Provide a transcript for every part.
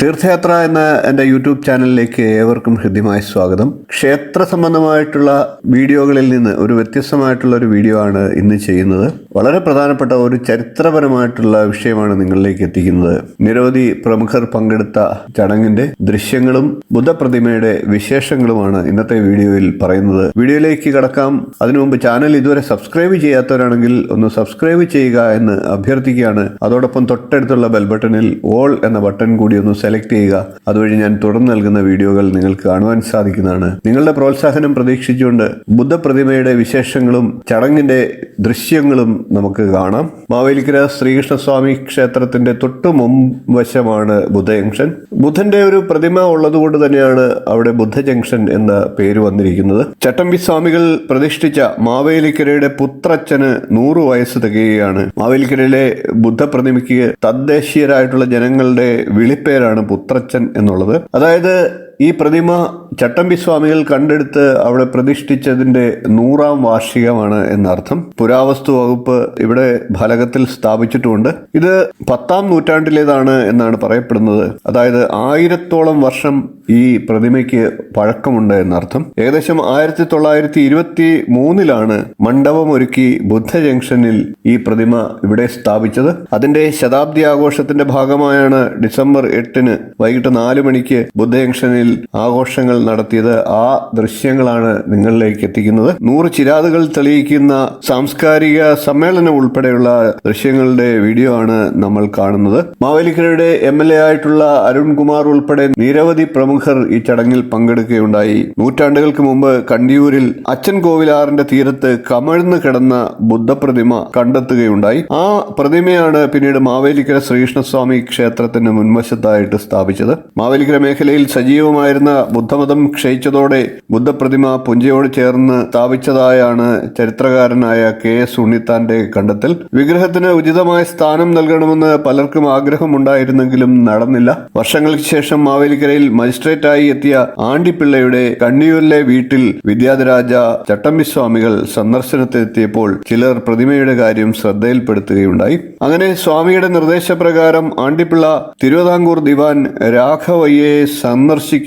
തീർത്ഥയാത്ര എന്ന എന്റെ യൂട്യൂബ് ചാനലിലേക്ക് ഏവർക്കും ഹൃദ്യമായ സ്വാഗതം. ക്ഷേത്ര സംബന്ധമായിട്ടുള്ള വീഡിയോകളിൽ നിന്ന് ഒരു വ്യത്യസ്തമായിട്ടുള്ള ഒരു വീഡിയോ ആണ് ഇന്ന് ചെയ്യുന്നത്. വളരെ പ്രധാനപ്പെട്ട ഒരു ചരിത്രപരമായിട്ടുള്ള വിഷയമാണ് നിങ്ങളിലേക്ക് എത്തിക്കുന്നത്. നിരവധി പ്രമുഖർ പങ്കെടുത്ത ചടങ്ങിന്റെ ദൃശ്യങ്ങളും ബുദ്ധപ്രതിമയുടെ വിശേഷങ്ങളുമാണ് ഇന്നത്തെ വീഡിയോയിൽ പറയുന്നത്. വീഡിയോയിലേക്ക് കടക്കാം. അതിനു മുമ്പ് ചാനൽ ഇതുവരെ സബ്സ്ക്രൈബ് ചെയ്യാത്തവരാണെങ്കിൽ ഒന്ന് സബ്സ്ക്രൈബ് ചെയ്യുക എന്ന് അഭ്യർത്ഥിക്കുകയാണ്. അതോടൊപ്പം തൊട്ടടുത്തുള്ള ബെൽ ബട്ടണിൽ ഓൾ എന്ന ബട്ടൺ കൂടി ഒന്ന് സെലക്ട് ചെയ്യുക. അതുവഴി ഞാൻ തുടർന്ന് നൽകുന്ന വീഡിയോകൾ നിങ്ങൾക്ക് കാണുവാൻ സാധിക്കുന്നതാണ്. നിങ്ങളുടെ പ്രോത്സാഹനം പ്രതീക്ഷിച്ചുകൊണ്ട് ബുദ്ധപ്രതിമയുടെ വിശേഷങ്ങളും ചടങ്ങിന്റെ ദൃശ്യങ്ങളും നമുക്ക് കാണാം. മാവേലിക്കര ശ്രീകൃഷ്ണസ്വാമി ക്ഷേത്രത്തിന്റെ തൊട്ടു മുൻവശമാണ് ബുദ്ധ ജംഗ്ഷൻ. ബുദ്ധന്റെ ഒരു പ്രതിമ ഉള്ളതുകൊണ്ട് തന്നെയാണ് അവിടെ ബുദ്ധ ജംഗ്ഷൻ എന്ന പേര് വന്നിരിക്കുന്നത്. ചട്ടമ്പി സ്വാമികൾ പ്രതിഷ്ഠിച്ച മാവേലിക്കരയുടെ പുത്രച്ഛന് നൂറു വയസ്സ് തികയുകയാണ്. മാവേലിക്കരയിലെ ബുദ്ധപ്രതിമയ്ക്ക് തദ്ദേശീയരായിട്ടുള്ള ജനങ്ങളുടെ വിളിപ്പേരാണ് പുത്രച്ഛൻ എന്നുള്ളത്. അതായത് ഈ പ്രതിമ ചട്ടമ്പി സ്വാമികൾ കണ്ടെടുത്ത് അവിടെ പ്രതിഷ്ഠിച്ചതിന്റെ നൂറാം വാർഷികമാണ് എന്നർത്ഥം. പുരാവസ്തു വകുപ്പ് ഇവിടെ ഫലകത്തിൽ സ്ഥാപിച്ചിട്ടുമുണ്ട്. ഇത് പത്താം നൂറ്റാണ്ടിലേതാണ് എന്നാണ് പറയപ്പെടുന്നത്. അതായത് ആയിരത്തോളം വർഷം ഈ പ്രതിമയ്ക്ക് പഴക്കമുണ്ട് എന്നർത്ഥം. ഏകദേശം ആയിരത്തി തൊള്ളായിരത്തി ഇരുപത്തി മൂന്നിലാണ് മണ്ഡപം ഒരുക്കി ബുദ്ധ ജംഗ്ഷനിൽ ഈ പ്രതിമ ഇവിടെ സ്ഥാപിച്ചത്. അതിന്റെ ശതാബ്ദി ആഘോഷത്തിന്റെ ഭാഗമായാണ് ഡിസംബർ എട്ടിന് വൈകിട്ട് നാല് മണിക്ക് ബുദ്ധ ജംഗ്ഷനിൽ ആഘോഷങ്ങൾ നടത്തിയത് ആ ദൃശ്യങ്ങളാണ് നിങ്ങളിലേക്ക് എത്തിക്കുന്നത്. നൂറ് ചിരാതുകൾ തെളിയിക്കുന്ന സാംസ്കാരിക സമ്മേളനം ഉൾപ്പെടെയുള്ള ദൃശ്യങ്ങളുടെ വീഡിയോ ആണ് നമ്മൾ കാണുന്നത്. മാവേലിക്കരയുടെ എം എൽ എ ആയിട്ടുള്ള അരുൺകുമാർ ഉൾപ്പെടെ നിരവധി പ്രമുഖർ ഈ ചടങ്ങിൽ പങ്കെടുക്കുകയുണ്ടായി. നൂറ്റാണ്ടുകൾക്ക് മുമ്പ് കണ്ടിയൂരിൽ അച്ഛൻ കോവിലാറിന്റെ തീരത്ത് കമഴ്ന്നു കിടന്ന ബുദ്ധപ്രതിമ കണ്ടെത്തുകയുണ്ടായി. ആ പ്രതിമയാണ് പിന്നീട് മാവേലിക്കര ശ്രീകൃഷ്ണസ്വാമി ക്ഷേത്രത്തിന് മുൻവശത്തായിട്ട് സ്ഥാപിച്ചത്. മാവേലിക്കര മേഖലയിൽ സജീവമായിരുന്ന ബുദ്ധമതം ക്ഷയിച്ചതോടെ ബുദ്ധപ്രതിമ പുഞ്ചയോട് ചേർന്ന് സ്ഥാപിച്ചതായാണ് ചരിത്രകാരനായ കെ എസ് ഉണ്ണിത്താന്റെ കണ്ടെത്തൽ. വിഗ്രഹത്തിന് ഉചിതമായ സ്ഥാനം നൽകണമെന്ന് പലർക്കും ആഗ്രഹമുണ്ടായിരുന്നെങ്കിലും നടന്നില്ല. വർഷങ്ങൾക്ക് ശേഷം മാവേലിക്കരയിൽ മജിസ്ട്രേറ്റായി എത്തിയ ആണ്ടിപ്പിള്ളയുടെ കണ്ണിയൂരിലെ വീട്ടിൽ വിദ്യാധരാജ ചട്ടമ്പിസ്വാമികൾ സന്ദർശനത്തിനെത്തിയപ്പോൾ ചിലർ പ്രതിമയുടെ കാര്യം ശ്രദ്ധയിൽപ്പെടുത്തുകയുണ്ടായി. അങ്ങനെ സ്വാമിയുടെ നിർദ്ദേശപ്രകാരം ആണ്ടിപ്പിള്ള തിരുവിതാംകൂർ ദിവാൻ രാഘവയ്യെ സന്ദർശിക്കുകയും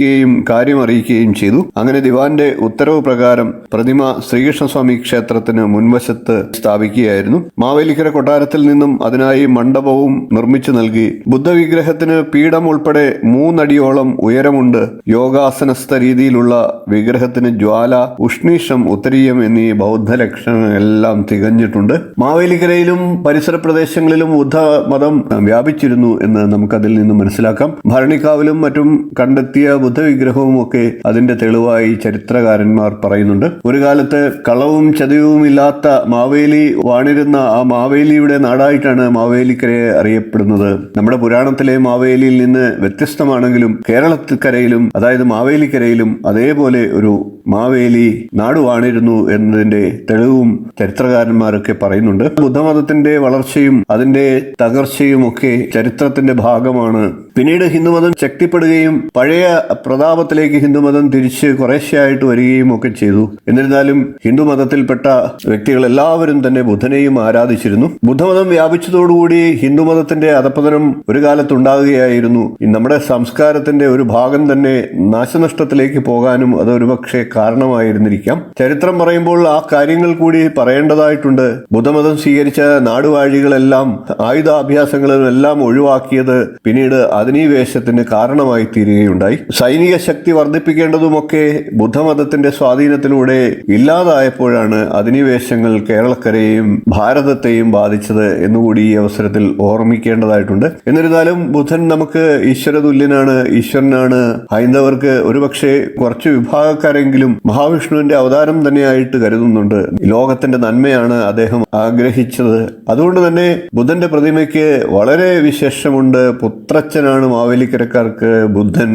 കാര്യം അറിയിക്കുകയും ചെയ്തു. അങ്ങനെ ദിവാന്റെ ഉത്തരവ് പ്രകാരം പ്രതിമ ശ്രീകൃഷ്ണസ്വാമി ക്ഷേത്രത്തിന് മുൻവശത്ത് സ്ഥാപിക്കുകയായിരുന്നു. മാവേലിക്കര കൊട്ടാരത്തിൽ നിന്നും അതിനായി മണ്ഡപവും നിർമ്മിച്ചു നൽകി. ബുദ്ധവിഗ്രഹത്തിന് പീഠം ഉൾപ്പെടെ മൂന്നടിയോളം ഉയരമുണ്ട്. യോഗാസനസ്ഥ രീതിയിലുള്ള വിഗ്രഹത്തിന് ജ്വാല ഉഷ്ണീഷം ഉത്തരീയം എന്നീ ബൗദ്ധ ലക്ഷണങ്ങളെല്ലാം തികഞ്ഞിട്ടുണ്ട്. മാവേലിക്കരയിലും പരിസര പ്രദേശങ്ങളിലും ബുദ്ധമതം വ്യാപിച്ചിരുന്നു എന്ന് നമുക്കതിൽ നിന്ന് മനസ്സിലാക്കാം. ഭരണിക്കാവിലും മറ്റും കണ്ടെത്തിയ ബുദ്ധവിഗ്രഹവും ഒക്കെ അതിന്റെ തെളിവായി ചരിത്രകാരന്മാർ പറയുന്നുണ്ട്. ഒരു കാലത്ത് കളവും ചതയവും ഇല്ലാത്ത മാവേലി വാണിരുന്ന ആ മാവേലിയുടെ നാടായിട്ടാണ് മാവേലിക്കരയെ അറിയപ്പെടുന്നത്. നമ്മുടെ പുരാണത്തിലെ മാവേലിയിൽ നിന്ന് വ്യത്യസ്തമാണെങ്കിലും കേരളത്തിക്കരയിലും അതായത് മാവേലിക്കരയിലും അതേപോലെ ഒരു മാവേലി നാട് വാണിരുന്നു എന്നതിന്റെ തെളിവും ചരിത്രകാരന്മാരൊക്കെ പറയുന്നുണ്ട്. ബുദ്ധമതത്തിന്റെ വളർച്ചയും അതിന്റെ തകർച്ചയും ഒക്കെ ചരിത്രത്തിന്റെ ഭാഗമാണ്. പിന്നീട് ഹിന്ദുമതം ശക്തിപ്പെടുകയും പഴയ പ്രതാപത്തിലേക്ക് ഹിന്ദുമതം തിരിച്ച് കുറേശ്ശെയായിട്ട് വരികയും ഒക്കെ ചെയ്തു. എന്നിരുന്നാലും ഹിന്ദുമതത്തിൽപ്പെട്ട വ്യക്തികൾ എല്ലാവരും തന്നെ ബുദ്ധനെയും ആരാധിച്ചിരുന്നു. ബുദ്ധമതം വ്യാപിച്ചതോടുകൂടി ഹിന്ദുമതത്തിന്റെ അധപ്പതനം ഒരു കാലത്തുണ്ടാകുകയായിരുന്നു. നമ്മുടെ സംസ്കാരത്തിന്റെ ഒരു ഭാഗം തന്നെ നാശനഷ്ടത്തിലേക്ക് പോകാനും അത് ഒരുപക്ഷെ കാരണമായിരുന്നിരിക്കാം. ചരിത്രം പറയുമ്പോൾ ആ കാര്യങ്ങൾ കൂടി പറയേണ്ടതായിട്ടുണ്ട്. ബുദ്ധമതം സ്വീകരിച്ച നാടുവാഴികളെല്ലാം ആയുധാഭ്യാസങ്ങളെല്ലാം ഒഴിവാക്കിയത് പിന്നീട് അധിനിവേശത്തിന് കാരണമായി തീരുകയുണ്ടായി. സൈനിക ശക്തി വർദ്ധിപ്പിക്കേണ്ടതുമൊക്കെ ബുദ്ധമതത്തിന്റെ സ്വാധീനത്തിലൂടെ ഇല്ലാതായപ്പോഴാണ് അധിനിവേശങ്ങൾ കേരളക്കരയെയും ഭാരതത്തെയും ബാധിച്ചത് എന്നുകൂടി ഈ അവസരത്തിൽ ഓർമ്മിക്കേണ്ടതായിട്ടുണ്ട്. എന്നിരുന്നാലും ബുദ്ധൻ നമുക്ക് ഈശ്വരതുല്യനാണ് ഈശ്വരനാണ്. ഹൈന്ദവർക്ക് ഒരുപക്ഷെ കുറച്ച് വിഭാഗക്കാരെങ്കിലും മഹാവിഷ്ണുവിന്റെ അവതാരം തന്നെയായിട്ട് കരുതുന്നുണ്ട്. ലോകത്തിന്റെ നന്മയാണ് അദ്ദേഹം ആഗ്രഹിച്ചത്. അതുകൊണ്ട് തന്നെ ബുദ്ധന്റെ പ്രതിമയ്ക്ക് വളരെ വിശേഷമുണ്ട്. പുത്രച്ഛനാണ് മാവേലിക്കരക്കാർക്ക് ബുദ്ധൻ.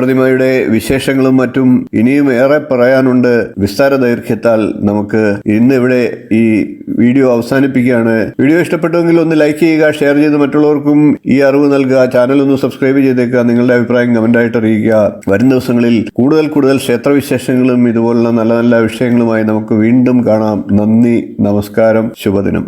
ബുദ്ധപ്രതിമയുടെ വിശേഷങ്ങളും മറ്റും ഇനിയും ഏറെ പറയാനുണ്ട് വിസ്താര ദൈർഘ്യത്താൽ നമുക്ക് ഇന്ന് ഇവിടെ ഈ വീഡിയോ അവസാനിപ്പിക്കുകയാണ്. വീഡിയോ ഇഷ്ടപ്പെട്ടുവെങ്കിൽ ഒന്ന് ലൈക്ക് ചെയ്യുക ഷെയർ ചെയ്ത് മറ്റുള്ളവർക്കും ഈ അറിവ് നൽകുക. ചാനൽ ഒന്ന് സബ്സ്ക്രൈബ് ചെയ്തേക്കുക. നിങ്ങളുടെ അഭിപ്രായം കമന്റായിട്ട് അറിയിക്കുക. വരും ദിവസങ്ങളിൽ കൂടുതൽ കൂടുതൽ ക്ഷേത്രവിശേഷങ്ങളും ഇതുപോലുള്ള നല്ല നല്ല വിഷയങ്ങളുമായി നമുക്ക് വീണ്ടും കാണാം. നന്ദി നമസ്കാരം ശുഭദിനം.